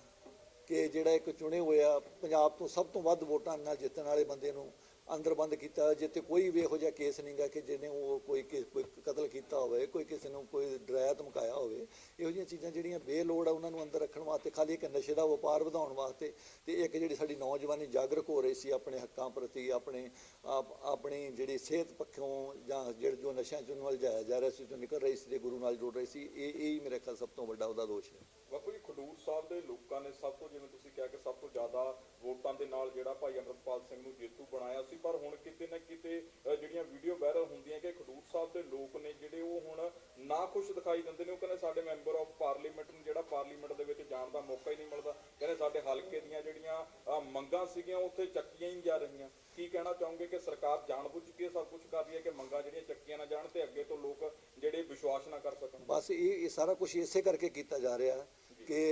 S5: ਕਿ ਜਿਹੜਾ ਇੱਕ ਚੁਣੇ ਹੋਇਆ ਪੰਜਾਬ ਤੋਂ ਸਭ ਤੋਂ ਵੱਧ ਵੋਟਾਂ ਨਾਲ ਜਿੱਤਣ ਵਾਲੇ ਬੰਦੇ ਨੂੰ ਅੰਦਰ ਬੰਦ ਕੀਤਾ ਜਿੱਤੇ ਕੋਈ ਵੀ ਇਹੋ ਜਿਹਾ ਕੇਸ ਨਹੀਂਗਾ ਕਿ ਜਿਹਨੇ ਉਹ ਕੋਈ ਕੋਈ ਕਤਲ ਕੀਤਾ ਹੋਵੇ, ਕੋਈ ਕਿਸੇ ਨੂੰ ਕੋਈ ਡਰਾਇਆ ਧਮਕਾਇਆ ਹੋਵੇ, ਇਹੋ ਜਿਹੀਆਂ ਚੀਜ਼ਾਂ ਜਿਹੜੀਆਂ ਬੇਲੋੜ ਆ ਉਹਨਾਂ ਨੂੰ ਅੰਦਰ ਰੱਖਣ ਵਾਸਤੇ, ਖਾਲੀ ਇੱਕ ਨਸ਼ੇ ਦਾ ਵਪਾਰ ਵਧਾਉਣ ਵਾਸਤੇ, ਤੇ ਇੱਕ ਜਿਹੜੀ ਸਾਡੀ ਨੌਜਵਾਨੀ ਜਾਗਰੂਕ ਹੋ ਰਹੀ ਸੀ ਆਪਣੇ ਹੱਕਾਂ ਪ੍ਰਤੀ, ਆਪਣੇ ਆਪ- ਆਪਣੀ ਜਿਹੜੀ ਸਿਹਤ ਪੱਖੋਂ ਜਾਂ ਜਿਹੜੇ ਜੋ ਨਸ਼ਿਆਂ ਚੋਂ ਵੱਲ ਜਾਇਆ ਜਾ ਰਿਹਾ ਸੀ, ਜੋ ਨਿਕਲ ਰਹੀ ਸੀ, ਤੇ ਗੁਰੂ ਨਾਲ ਜੁੜ ਰਹੀ ਸੀ, ਇਹ ਇਹ ਹੀ ਮੇਰੇ ਖਿਆਲ ਸਭ ਤੋਂ ਵੱਡਾ ਉਹਦਾ ਦੋਸ਼ ਹੈ।
S2: ਬਾਪੂ ਜੀ, ਖਡੂਰ ਸਾਹਿਬ ਦੇ ਲੋਕਾਂ ਨੇ ਸਭ ਤੋਂ, ਜਿਵੇਂ ਤੁਸੀਂ ਕਿਹਾ ਕਿ ਸਭ ਤੋਂ ਜ਼ਿਆਦਾ ਵੋਟਾਂ ਦੇ ਨਾਲ ਜਿਹੜਾ ਭਾਈ ਅਮਰਪਾਲ ਸਿੰਘ ਨੂੰ ਜੇਤੂ ਬਣਾਇਆ ਸੀ, ਪਰ ਹੁਣ ਕਿਤੇ ਨਾ ਕਿਤੇ ਜਿਹੜੀਆਂ ਵੀਡੀਓ ਵਾਇਰਲ ਹੁੰਦੀਆਂ ਕਿ ਖਡੂਰ ਸਾਹਿਬ ਦੇ ਲੋਕ ਨੇ ਜਿਹੜੇ ਉਹ ਹੁਣ ਨਾ ਖੁਸ਼ ਦਿਖਾਈ ਦਿੰਦੇ ਨੇ, ਉਹ ਕਹਿੰਦੇ ਸਾਡੇ ਮੈਂਬਰ ਆਫ ਪਾਰਲੀਮੈਂਟ ਨੂੰ ਜਿਹੜਾ ਪਾਰਲੀਮੈਂਟ ਦੇ ਵਿੱਚ ਜਾਣ ਦਾ ਮੌਕਾ ਹੀ ਨਹੀਂ ਮਿਲਦਾ। ਕਹਿੰਦੇ ਸਾਡੇ ਹਲਕੇ ਦੀਆਂ ਜਿਹੜੀਆਂ ਮੰਗਾਂ ਸੀਗੀਆਂ, ਉੱਥੇ ਚੱਕੀਆਂ ਹੀ ਨਹੀਂ ਜਾ ਰਹੀਆਂ। ਕੀ ਕਹਿਣਾ ਚਾਹੋਗੇ ਕਿ ਸਰਕਾਰ ਜਾਣਬੁੱਝ ਕੇ ਸਭ ਕੁਝ ਕਰ ਰਹੀ ਹੈ ਕਿ ਮੰਗਾਂ ਜਿਹੜੀਆਂ ਚੱਕੀਆਂ ਨਾ ਜਾਣ ਤੇ ਅੱਗੇ ਤੋਂ ਲੋਕ ਜਿਹੜੇ ਵਿਸ਼ਵਾਸ ਨਾ ਕਰ ਸਕਣ?
S5: ਬਸ ਇਹ ਇਹ ਸਾਰਾ ਕੁਝ ਇਸੇ ਕਰਕੇ ਕੀਤਾ ਜਾ ਰਿਹਾ ਕਿ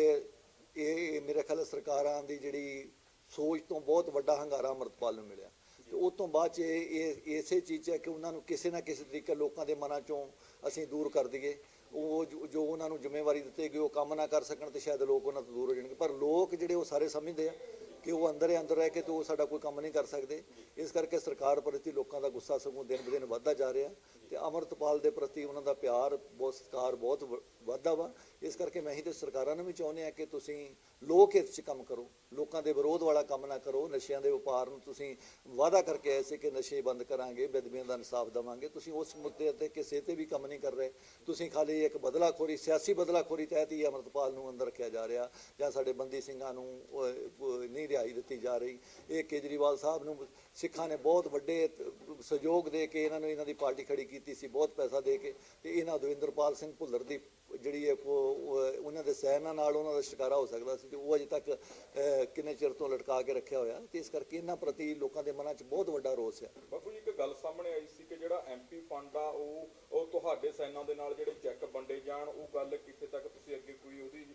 S5: ਇਹ ਇਹ ਮੇਰੇ ਖਿਆਲ ਸਰਕਾਰਾਂ ਦੀ ਜਿਹੜੀ ਸੋਚ ਤੋਂ ਬਹੁਤ ਵੱਡਾ ਹੰਗਾਰਾ ਅਮਰਤਪਾਲ ਨੂੰ ਮਿਲਿਆ। ਤੇ ਉਸ ਤੋਂ ਬਾਅਦ ਚ ਇਹ ਇਹ, ਇਸੇ ਚੀਜ਼ 'ਚ ਹੈ ਕਿ ਉਹਨਾਂ ਨੂੰ ਕਿਸੇ ਨਾ ਕਿਸੇ ਤਰੀਕੇ ਲੋਕਾਂ ਦੇ ਮਨਾਂ ਚੋਂ ਅਸੀਂ ਦੂਰ ਕਰ ਦਈਏ। ਉਹ ਜੋ- ਉਹਨਾਂ ਨੂੰ ਜ਼ਿੰਮੇਵਾਰੀ ਦਿੱਤੀ ਗਈ, ਉਹ ਕੰਮ ਨਾ ਕਰ ਸਕਣ ਤੇ ਸ਼ਾਇਦ ਲੋਕ ਉਹਨਾਂ ਤੋਂ ਦੂਰ ਹੋ ਜਾਣਗੇ। ਪਰ ਲੋਕ ਜਿਹੜੇ ਉਹ ਸਾਰੇ ਸਮਝਦੇ ਆ ਕਿ ਉਹ ਅੰਦਰ ਹੀ, ਅੰਦਰ ਰਹਿ ਕੇ ਤੇ ਉਹ ਸਾਡਾ ਕੋਈ ਕੰਮ ਨਹੀਂ ਕਰ ਸਕਦੇ। ਇਸ ਕਰਕੇ ਸਰਕਾਰ ਪ੍ਰਤੀ ਲੋਕਾਂ ਦਾ ਗੁੱਸਾ ਸਗੋਂ ਦਿਨ ਬ ਦਿਨ ਵੱਧਦਾ ਜਾ ਰਿਹਾ। ਤੇ ਅਮਰਤਪਾਲ ਦੇ ਪ੍ਰਤੀ ਉਹਨਾਂ ਦਾ ਪਿਆਰ, ਬਹੁਤ ਸਤਿਕਾਰ ਬਹੁਤ ਵ- ਵਾਧਾ ਵਾ। ਇਸ ਕਰਕੇ ਮੈਂ ਹੀ ਤੇ ਸਰਕਾਰਾਂ ਨੂੰ ਵੀ ਚਾਹੁੰਦੇ ਆ ਕਿ ਤੁਸੀਂ ਲੋਕ ਹਿੱਤ 'ਚ ਕੰਮ ਕਰੋ। ਲੋਕਾਂ ਦੇ ਵਿਰੋਧ ਵਾਲਾ ਕੰਮ ਨਾ ਕਰੋ। ਨਸ਼ਿਆਂ ਦੇ ਵਪਾਰ ਨੂੰ ਤੁਸੀਂ ਵਾਅਦਾ ਕਰਕੇ ਆਏ ਸੀ ਕਿ ਨਸ਼ੇ ਬੰਦ ਕਰਾਂਗੇ ਬੇਦਬੀਆਂ ਦਾ ਇਨਸਾਫ ਦੇਵਾਂਗੇ। ਤੁਸੀਂ ਉਸ ਮੁੱਦੇ ਉੱਤੇ ਕਿਸੇ ਤੇ ਵੀ ਕੰਮ ਨਹੀਂ ਕਰ ਰਹੇ। ਤੁਸੀਂ ਖਾਲੀ ਇੱਕ ਬਦਲਾਖੋਰੀ, ਸਿਆਸੀ ਬਦਲਾਖੋਰੀ ਤਹਿਤ ਹੀ ਅਮਰਤਪਾਲ ਨੂੰ ਅੰਦਰ ਰੱਖਿਆ ਜਾ ਰਿਹਾ। ਜਾਂ ਸਾਡੇ ਬੰਦੀ ਸਿੰਘਾਂ ਨੂੰ ਨਹੀਂ ਰਿਹਾਈ ਦਿੱਤੀ ਜਾ ਰਹੀ। ਇਹ ਕੇਜਰੀਵਾਲ ਸਾਹਿਬ ਨੂੰ ਸਿੱਖਾਂ ਨੇ ਬਹੁਤ ਵੱਡੇ ਸਹਿਯੋਗ ਦੇ ਕੇ ਇਹਨਾਂ ਨੂੰ ਇਹਨਾਂ ਦੀ ਪਾਰਟੀ ਖੜੀ ਕੀਤੀ। ਸੀ ਬਹੁਤ ਪੈਸਾ ਦੇ ਕੇ ਤੇ ਇਹਨਾਂ ਦਵਿੰਦਰਪਾਲ ਸਿੰਘ ਭੁੱਲਰ ਦੀ ਜਿਹੜੀ ਹੈ ਉਹ ਉਹ- ਉਹਨਾਂ ਦੇ ਸੈਨਾ ਨਾਲ ਉਹਨਾਂ ਦਾ ਸ਼ਿਕਾਰਾ ਹੋ ਸਕਦਾ ਸੀ ਤੇ ਉਹ ਅਜੇ ਤੱਕ ਕਿੰਨੇ ਚਿਰ ਤੋਂ ਲਟਕਾ ਕੇ ਰੱਖਿਆ ਹੋਇਆ ਤੇ ਇਸ ਕਰਕੇ ਇਹਨਾਂ ਪ੍ਰਤੀ ਲੋਕਾਂ ਦੇ ਮਨਾਂ 'ਚ ਬਹੁਤ ਵੱਡਾ ਰੋਸ ਹੈ
S2: ਬਾਪੂ ਜੀ ਇੱਕ ਗੱਲ ਸਾਹਮਣੇ ਆਈ ਸੀ ਕਿ ਜਿਹੜਾ ਐਮਪੀ ਫੰਡ ਆ ਉਹ ਉਹ ਤੁਹਾਡੇ ਸੈਨਾ ਦੇ ਨਾਲ ਜਿਹੜੇ ਚੈੱਕ ਵੰਡੇ ਜਾਣ ਉਹ ਗੱਲ ਕਿੱਥੇ ਤੱਕ ਤੁਸੀਂ ਅੱਗੇ ਕੋਈ ਉਹਦੀ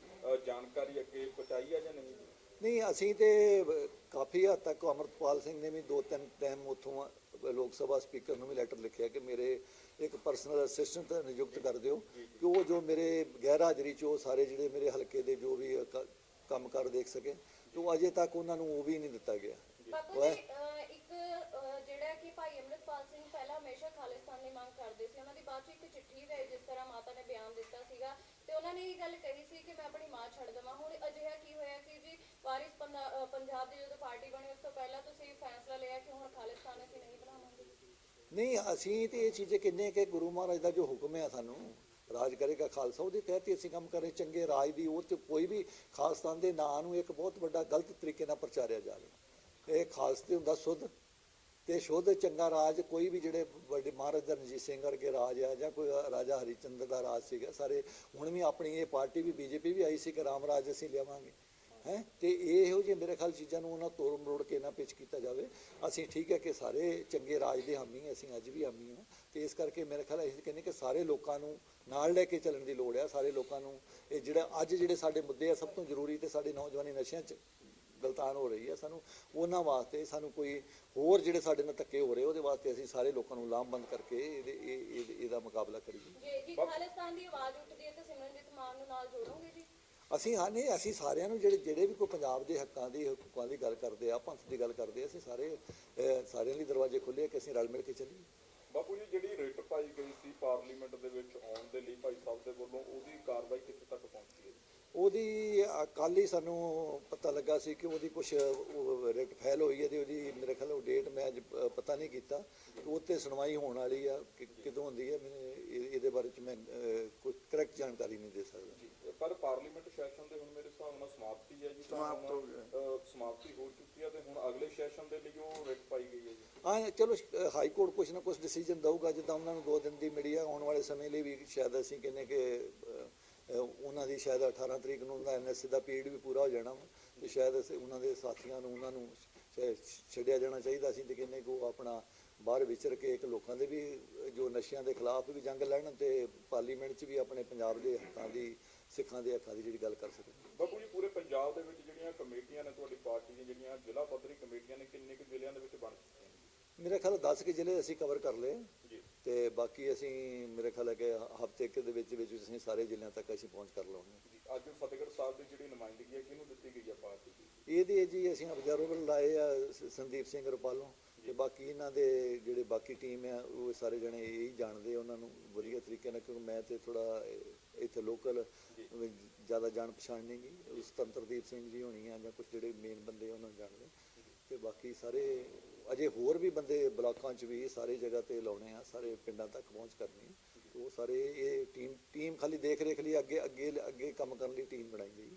S2: ਜਾਣਕਾਰੀ ਅੱਗੇ ਪਹੁੰਚਾਈ ਆ ਜਾਂ ਨਹੀਂ?
S5: ਨਹੀਂ ਅਸੀਂ ਤੇ ਕਾਫੀ ਹੱਦ ਤੱਕ ਅਮਰਪਾਲ ਸਿੰਘ ਨੇ ਵੀ ਦੋ ਤਿੰਨ ਟਾਈਮ ਉੱਥੋਂ ਲੋਕ ਸਭਾ ਸਪੀਕਰ ਨੂੰ ਵੀ ਲੈਟਰ ਲਿਖਿਆ ਕਿ ਮੇਰੇ ਇੱਕ ਪਰਸਨਲ ਅਸਿਸਟੈਂਟ ਨਿਯੁਕਤ ਕਰ ਦਿਓ ਕਿ ਉਹ ਜੋ ਮੇਰੇ ਗੈਰ ਹਾਜ਼ਰੀ 'ਚ ਉਹ ਸਾਰੇ ਜਿਹੜੇ ਮੇਰੇ ਹਲਕੇ ਦੇ ਜੋ ਵੀ ਅਹ, ਕ- ਕੰਮਕਾਰ ਦੇਖ ਸਕੇ ਤੇ ਅਜੇ ਤੱਕ ਉਹਨਾਂ ਨੂੰ ਉਹ ਵੀ ਨਹੀਂ ਦਿੱਤਾ ਗਿਆ।
S3: ਬਾਪੂ। ਜੀ ਇੱਕ ਜਿਹੜਾ ਕਿ ਭਾਈ ਅੰਮ੍ਰਿਤਪਾਲ ਸਿੰਘ ਪਹਿਲਾਂ ਹਮੇਸ਼ਾ ਖਾਲਿਸਤਾਨ ਦੀ ਮੰਗ ਕਰਦੇ ਸੀ ਉਹਨਾਂ ਦੀ ਬਾਅਦ ਚ ਇੱਕ ਚਿੱਠੀ ਗਈ ਜਿਸ ਤਰ੍ਹਾਂ ਮਾਤਾ ਨੇ ਬਿਆਨ ਦਿੱਤਾ ਸੀਗਾ ਤੇ ਉਹਨਾਂ ਨੇ ਇਹ ਗੱਲ ਕਹੀ ਸੀ ਕਿ ਮੈਂ ਆਪਣੀ ਮਾਂ ਛੱਡ ਦੇਵਾਂ। ਹੁਣ ਅਜਿਹਾ ਕੀ ਹੋਇਆ ਕਿ ਜੀ? ਵਾਰਿਸ ਪੰਜਾਬ ਦੀ ਜਦੋਂ ਪਾਰਟੀ ਬਣੀ ਉਸ ਤੋਂ ਪਹਿਲਾਂ ਤੁਸੀਂ ਫੈਸਲਾ ਲਿਆ ਕਿ ਹੁਣ ਖਾਲਿਸਤਾਨ ਅਸੀਂ ਨਹੀਂ ਬਣਾਵਾਂਗੇ
S5: ਨਹੀਂ, ਅਸੀਂ ਤੇ ਇਹ ਚੀਜ਼ੇ ਕਿੰਨੇ ਕਿ ਗੁਰੂ ਮਹਾਰਾਜ ਦਾ ਜੋ ਹੁਕਮ ਹੈ ਸਾਨੂੰ, ਰਾਜ ਕਰੇਗਾ ਖਾਲਸਾ, ਉਹਦੇ ਤਹਿਤ ਹੀ ਅਸੀਂ ਕੰਮ ਕਰ ਰਹੇ ਚੰਗੇ ਰਾਜ ਦੀ ਉਹ ਤੇ ਕੋਈ ਵੀ ਖਾਲਸਤਾਨ ਦੇ ਨਾਂ ਨੂੰ ਇੱਕ ਬਹੁਤ ਵੱਡਾ ਗਲਤ ਤਰੀਕੇ ਨਾਲ ਪ੍ਰਚਾਰਿਆ ਜਾ ਰਿਹਾ। ਇਹ ਖਾਲਸਤੇ ਹੁੰਦਾ ਸੁੱਧ ਤੇ ਸ਼ੁੱਧ ਚੰਗਾ ਰਾਜ, ਕੋਈ ਵੀ ਜਿਹੜੇ ਵੱਡੇ ਮਹਾਰਾਜਾ ਰਣਜੀਤ ਸਿੰਘ ਵਰਗੇ ਰਾਜ ਆ ਜਾਂ ਕੋਈ ਰਾਜਾ ਹਰੀਚੰਦਰ ਦਾ ਰਾਜ ਸੀਗਾ, ਸਾਰੇ ਹੁਣ ਵੀ ਆਪਣੀ ਇਹ ਪਾਰਟੀ ਵੀ, ਬੀਜੇਪੀ ਵੀ ਆਈ ਸੀ ਕਿ ਰਾਮ ਰਾਜ ਅਸੀਂ ਲਿਆਵਾਂਗੇ। ਹੈ? ਤੇ ਇਹੋ ਜਿਹੇ ਮੇਰੇ ਖਿਆਲ ਚੀਜ਼ਾਂ ਨੂੰ ਉਹਨਾਂ ਤੋੜ ਮਰੋੜ ਕੇ ਨਾ ਪੇਸ਼ ਕੀਤਾ ਜਾਵੇ। ਅਸੀਂ ਠੀਕ ਹੈ ਕਿ ਸਾਰੇ ਚੰਗੇ ਰਾਜ ਦੇ ਹਾਮੀ ਹਾਂ, ਅਸੀਂ ਅੱਜ ਵੀ ਹਾਮੀ ਹਾਂ। ਤੇ ਇਸ ਕਰਕੇ ਮੇਰੇ ਖਿਆਲ ਅਸੀਂ ਕਹਿੰਦੇ ਕਿ ਸਾਰੇ ਲੋਕਾਂ ਨੂੰ ਨਾਲ ਲੈ ਕੇ ਚੱਲਣ ਦੀ ਲੋੜ ਆ ਸਾਰੇ ਲੋਕਾਂ ਨੂੰ ਇਹ ਜਿਹੜਾ ਅੱਜ ਜਿਹੜੇ ਸਾਡੇ ਮੁੱਦੇ ਆ ਸਭ ਤੋਂ ਜ਼ਰੂਰੀ ਤੇ ਸਾਡੇ ਨੌਜਵਾਨੀ ਨਸ਼ਿਆਂ 'ਚ ਗਲਤਾਨ ਹੋ ਰਹੀ ਹੈ। ਸਾਨੂੰ ਉਹਨਾਂ ਵਾਸਤੇ ਸਾਨੂੰ ਕੋਈ ਹੋਰ ਜਿਹੜੇ ਸਾਡੇ ਨਾਲ ਧੱਕੇ ਹੋ ਰਹੇ ਉਹਦੇ ਵਾਸਤੇ ਅਸੀਂ ਸਾਰੇ ਲੋਕਾਂ ਨੂੰ ਲਾਮਬੰਦ ਕਰਕੇ ਇਹਦੇ ਇਹ- ਇਹਦਾ ਮੁਕਾਬਲਾ ਕਰੀਏ।
S3: ਜੀ ਖਾਲਿਸਤਾਨ ਦੀ ਆਵਾਜ਼ ਉੱਠਦੀ ਹੈ ਤਾਂ ਸਿਮਰਨਜੀਤ ਮਾਨ ਨੂੰ ਨਾਲ ਜੋੜੋਗੇ ਜੀ?
S5: ਅਸੀਂ ਹਾਂ ਨਹੀਂ ਅਸੀਂ ਸਾਰਿਆਂ ਨੂੰ ਜਿਹੜੇ ਜਿਹੜੇ ਵੀ ਕੋਈ ਪੰਜਾਬ ਦੇ ਹੱਕਾਂ ਦੀ ਹਕੂਕਾਂ ਦੀ ਗੱਲ ਕਰਦੇ ਆ ਪੰਥ ਦੀ ਗੱਲ ਕਰਦੇ ਆ ਅਸੀਂ ਸਾਰੇ ਸਾਰਿਆਂ ਲਈ ਦਰਵਾਜ਼ੇ ਖੁੱਲੇ ਕਿ ਅਸੀਂ ਰਲ ਮਿਲ ਕੇ ਚੱਲੀਏ।
S2: ਬਾਪੂ ਜੀ ਜਿਹੜੀ ਰਿਟ ਪਾਈ ਗਈ ਸੀ ਪਾਰਲੀਮੈਂਟ ਦੇ ਵਿੱਚ ਆਉਣ ਦੇ ਲਈ ਭਾਈ ਸਾਹਿਬ ਦੇ ਵੱਲੋਂ ਉਹਦੀ ਕਾਰਵਾਈ ਕਿੱਥੇ ਤੱਕ ਪਹੁੰਚੀ ਹੈ?
S5: ਉਹਦੀ ਕੱਲ ਹੀ ਸਾਨੂੰ ਪਤਾ ਲੱਗਾ ਸੀ ਕਿ ਉਹਦੀ ਕੁਝ ਰਿਟ ਫੈਲ ਹੋਈ ਹੈ ਤੇ ਉਹਦੀ ਮੇਰੇ ਖਿਆਲ ਉਹ ਡੇਟ ਮੈਂ ਅੱਜ ਪਤਾ ਨਹੀਂ ਕੀਤਾ। ਉਹ ਤੇ ਸੁਣਵਾਈ ਹੋਣ ਵਾਲੀ ਆ ਕਿ ਕਿਦੋਂ ਹੁੰਦੀ ਹੈ ਮੈਨੂੰ ਇਹ- ਇਹਦੇ ਬਾਰੇ ਚ ਮੈਂ ਕੋਈ ਕਰੈਕਟ ਜਾਣਕਾਰੀ ਨਹੀਂ ਦੇ ਸਕਦਾ।
S2: ਪਰ ਪਾਰਲੀਮੈਂਟ ਸੈਸ਼ਨ ਦੇ ਹੁਣ ਮੇਰੇ ਹਿਸਾਬ ਨਾਲ ਸਮਾਪਤੀ ਹੈ ਜੀ ਤਾਂ
S1: ਸਮਾਪਤ ਹੋ ਗਿਆ।
S2: ਅ, ਸਮਾਪਤੀ ਹੋ ਚੁੱਕੀ ਹੈ ਤੇ ਹੁਣ ਅਗਲੇ ਸੈਸ਼ਨ ਦੇ ਲਈ ਉਹ ਰਿਟ ਪਾਈ ਗਈ ਹੈ ਜੀ
S5: ਹਾਂ ਚਲੋ ਹਾਈ ਕੋਰਟ ਕੁਝ ਨਾ ਕੁਝ ਡਿਸੀਜਨ ਦਊਗਾ ਜਿੱਦਾਂ ਉਹਨਾਂ ਨੂੰ ਦੋ ਦਿਨ ਦੀ ਮਿਲੀ ਆ ਆਉਣ ਵਾਲੇ ਸਮੇਂ ਲਈ ਵੀ ਸ਼ਾਇਦ ਅਸੀਂ ਕਹਿੰਦੇ ਕਿ ਉਹਨਾਂ ਦੀ ਸ਼ਾਇਦ 18 ਤਰੀਕ ਨੂੰ ਉਹਦਾ ਐਨਐਸਏ ਦਾ ਪੀਰੀਅਡ ਵੀ ਪੂਰਾ ਹੋ ਜਾਣਾ ਵਾ ਤੇ ਸ਼ਾਇਦ ਅਸੀਂ ਉਹਨਾਂ ਦੇ ਸਾਥੀਆਂ ਨੂੰ ਉਹਨਾਂ ਨੂੰ ਸ਼ਾਇਦ ਛੱਡਿਆ ਜਾਣਾ ਚਾਹੀਦਾ ਸੀ ਤੇ ਕਹਿੰਦੇ ਕਿ ਉਹ ਆਪਣਾ ਬਾਹਰ ਵਿਚਰ ਕੇ ਇੱਕ ਲੋਕਾਂ ਦੇ ਵੀ ਜੋ ਨਸ਼ਿਆਂ ਦੇ ਖਿਲਾਫ ਵੀ ਜੰਗ ਲੜਨ ਤੇ ਪਾਰਲੀਮੈਂਟ 'ਚ ਵੀ ਆਪਣੇ ਪੰਜਾਬ ਦੇ ਹੱਕਾਂ ਦੀ ਸਿੱਖਾਂ ਦੇ ਹੱਕਾਂ ਦੀ ਜਿਹੜੀ ਗੱਲ ਕਰ ਸਕਣ।
S2: ਬਾਪੂ ਜੀ ਪੂਰੇ ਪੰਜਾਬ ਦੇ ਵਿੱਚ ਜਿਹੜੀਆਂ ਕਮੇਟੀਆਂ ਨੇ ਤੁਹਾਡੀ ਪਾਰਟੀ ਦੀਆਂ ਜਿਹੜੀਆਂ ਜ਼ਿਲ੍ਹਾ ਪੱਧਰੀ ਕਮੇਟੀਆਂ ਨੇ ਕਿੰਨੇ ਕੁ ਜ਼ਿਲ੍ਹਿਆਂ ਦੇ ਵਿੱਚ ਬਣ ਚੁੱਕੀਆਂ ਨੇ?
S5: ਮੇਰੇ ਖਿਆਲ 10 ਕਿ ਜ਼ਿਲ੍ਹੇ ਅਸੀਂ ਕਵਰ ਕਰ ਲਏ। ਤੇ ਬਾਕੀ ਅਸੀਂ ਮੇਰੇ ਖਿਆਲ ਹੈ ਕਿ ਹਫ਼ਤੇ ਕੁ ਦੇ ਵਿੱਚ ਵਿੱਚ ਅਸੀਂ ਸਾਰੇ ਜ਼ਿਲ੍ਹਿਆਂ ਤੱਕ ਅਸੀਂ ਪਹੁੰਚ ਕਰ ਲਵਾਂਗੇ।
S2: ਅੱਜ ਫਤਿਹਗੜ੍ਹ ਸਾਹਿਬ ਦੀ ਜਿਹੜੀ ਨੁਮਾਇੰਦਗੀ ਹੈ ਕਿਹਨੂੰ ਦਿੱਤੀ ਗਈ ਹੈ ਪਾਰਟੀ ਦੀ?
S5: ਇਹਦੇ ਜੀ ਅਸੀਂ ਅਬਜ਼ਰਵਰ ਲਾਏ ਆ ਸੰਦੀਪ ਸਿੰਘ ਰੁਪਾਲੋਂ। ਤੇ ਬਾਕੀ ਇਹਨਾਂ ਦੇ ਜਿਹੜੇ ਬਾਕੀ ਟੀਮ ਆ, ਉਹ ਸਾਰੇ ਜਣੇ ਇਹ ਹੀ ਜਾਣਦੇ ਆ, ਉਹਨਾਂ ਨੂੰ ਵਧੀਆ ਤਰੀਕੇ ਨਾਲ, ਕਿਉਂਕਿ ਮੈਂ ਤੇ ਥੋੜਾ ਇੱਥੇ ਲੋਕਲ ਜ਼ਿਆਦਾ ਜਾਣ ਪਛਾਣ ਨਹੀਂ ਗਈ। ਉਸ ਤੰਤਰਦੀਪ ਸਿੰਘ ਜੀ ਹੋਣੀ ਆ ਜਾਂ ਕੁਝ ਜਿਹੜੇ ਮੇਨ ਬੰਦੇ ਉਹਨਾਂ ਨੂੰ ਜਾਣਦੇ ਤੇ ਬਾਕੀ ਸਾਰੇ, ਅਜੇ ਹੋਰ ਵੀ ਬੰਦੇ ਬਲਾਕਾਂ 'ਚ ਵੀ ਸਾਰੇ ਜਗ੍ਹਾ ਤੇ ਲਾਉਣੇ ਆ, ਸਾਰੇ ਪਿੰਡਾਂ ਤੱਕ ਪਹੁੰਚ ਕਰਨੀ ਉਹ ਸਾਰੇ ਇਹ ਟੀਮ ਟੀਮ ਖਾਲੀ ਦੇਖ ਰੇਖ ਲਈ ਅੱਗੇ ਅੱਗੇ ਅੱਗੇ ਕੰਮ ਕਰਨ ਲਈ ਟੀਮ ਬਣਾਈ ਗਈ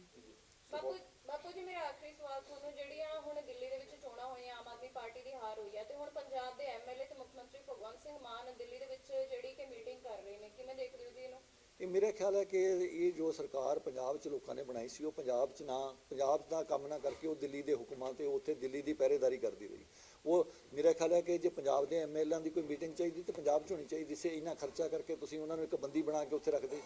S3: ਬਾਪੂ ਬਾਪੂ ਜੀ, ਮੇਰਾ ਆਖਰੀ ਸਵਾਲ ਤੁਹਾਨੂੰ, ਜਿਹੜੀਆਂ ਹੁਣ ਦਿੱਲੀ ਦੇ ਵਿੱਚ ਚੋਣਾਂ ਹੋਈਆਂ, ਆਮ ਆਦਮੀ ਪਾਰਟੀ ਦੀ ਹਾਰ ਹੋਈ ਹੈ ਤੇ ਹੁਣ ਪੰਜਾਬ ਦੇ ਐਮਐਲਏ ਤੇ ਮੁੱਖ ਮੰਤਰੀ ਭਗਵੰਤ ਸਿੰਘ ਮਾਨ ਦਿੱਲੀ ਦੇ ਵਿੱਚ ਜਿਹੜੀ ਕਿ ਮੀਟਿੰਗ ਕਰ ਰਹੇ ਨੇ, ਕਿਵੇਂ ਦੇਖਦੇ ਹੋ ਜੀ ਇਹਨੂੰ?
S5: ਇਹ ਮੇਰਾ ਖਿਆਲ ਹੈ ਕਿ ਇਹ ਜੋ ਸਰਕਾਰ ਪੰਜਾਬ 'ਚ ਲੋਕਾਂ ਨੇ ਬਣਾਈ ਸੀ, ਉਹ ਪੰਜਾਬ 'ਚ ਨਾ, ਪੰਜਾਬ ਦਾ ਕੰਮ ਨਾ ਕਰਕੇ ਉਹ ਦਿੱਲੀ ਦੇ ਹੁਕਮਾਂ ਤੇ ਉੱਥੇ ਦਿੱਲੀ ਦੀ ਪਹਿਰੇਦਾਰੀ ਕਰਦੀ ਰਹੀ। ਉਹ ਮੇਰਾ ਖਿਆਲ ਹੈ ਕਿ ਜੇ ਪੰਜਾਬ ਦੇ ਐਮਐਲਏ ਦੀ ਕੋਈ ਮੀਟਿੰਗ ਚਾਹੀਦੀ ਤੇ ਪੰਜਾਬ 'ਚ ਹੋਣੀ ਚਾਹੀਦੀ ਸੀ, ਇੰਨਾ ਖਰਚਾ ਕਰਕੇ ਤੁਸੀਂ ਉਹਨਾਂ ਨੂੰ ਇੱਕ ਬੰਦੀ ਬਣਾ ਕੇ ਉੱਥੇ ਰੱਖਦੇ।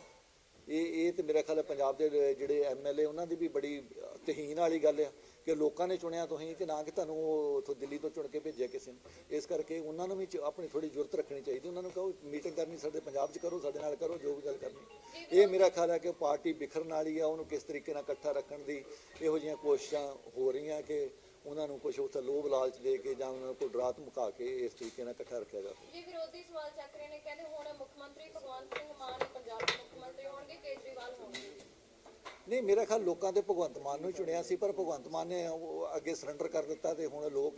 S5: ਇਹ ਇਹ ਤੇ ਮੇਰਾ ਖਿਆਲ ਹੈ ਪੰਜਾਬ ਦੇ ਜਿਹੜੇ ਐਮਐਲਏ ਉਹਨਾਂ ਦੀ ਵੀ ਬੜੀ ਤਹੀਨ ਵਾਲੀ ਗੱਲ ਆ ਕਿ ਲੋਕਾਂ ਨੇ ਚੁਣਿਆ ਤੁਸੀਂ ਤੇ ਨਾ ਕਿ ਤੁਹਾਨੂੰ ਉਹ ਉੱਥੋਂ ਦਿੱਲੀ ਤੋਂ ਚੁਣ ਕੇ ਭੇਜਿਆ ਕਿਸੇ ਨੇ। ਇਸ ਕਰਕੇ ਉਹਨਾਂ ਨੂੰ ਵੀ ਚ- ਆਪਣੀ ਥੋੜੀ ਜ਼ਰੂਰਤ ਰੱਖਣੀ ਚਾਹੀਦੀ, ਉਹਨਾਂ ਨੂੰ ਕਹੋ ਮੀਟਿੰਗ ਕਰਨੀ ਸਾਡੇ ਪੰਜਾਬ 'ਚ ਕਰੋ, ਸਾਡੇ ਨਾਲ ਕਰੋ, ਜੋ ਵੀ ਗੱਲ ਕਰਨੀ। ਇਹ ਮੇਰਾ ਖਿਆਲ ਹੈ ਕਿ ਪਾਰਟੀ ਬਿਖਰਨ ਵਾਲੀ ਆ, ਉਹਨੂੰ ਕਿਸ ਤਰੀਕੇ ਨਾਲ ਇਕੱਠਾ ਰੱਖਣ ਦੀ ਇਹੋ ਜਿਹੀਆਂ ਕੋਸ਼ਿਸ਼ਾਂ ਹੋ ਰਹੀਆਂ ਕਿ ਉਹਨਾਂ ਨੂੰ ਕੁਝ ਉੱਥੇ ਲੋਭ ਲਾਲਚ ਦੇ ਕੇ ਜਾਂ ਉਹਨਾਂ ਨੂੰ ਡਰਾ ਧਮਕਾ ਕੇ ਇਸ ਤਰੀਕੇ ਨਾਲ ਇਕੱਠਾ ਰੱਖਿਆ ਜਾਵੇ
S3: ਜੀ ਵਿਰੋਧੀ ਸਵਾਲ ਚੱਕ ਰਹੇ ਨੇ ਕਹਿੰਦੇ ਹੁਣ ਮੁੱਖ ਮੰਤਰੀ ਭਗਵੰਤ ਸਿੰਘ ਮਾਨ ਪੰਜਾਬ ਦੇ ਮੁੱਖ ਮੰਤਰੀ ਹੋਣਗੇ ਕੇਜਰੀਵਾਲ ਹੋਣਗੇ।
S5: ਨਹੀਂ ਮੇਰਾ ਖਿਆਲ ਲੋਕਾਂ ਦੇ ਭਗਵੰਤ ਮਾਨ ਨੂੰ ਚੁਣਿਆ ਸੀ ਪਰ ਭਗਵੰਤ ਮਾਨ ਨੇ ਅੱਗੇ ਸਰੈਂਡਰ ਕਰ ਦਿੱਤਾ ਤੇ ਹੁਣ ਲੋਕ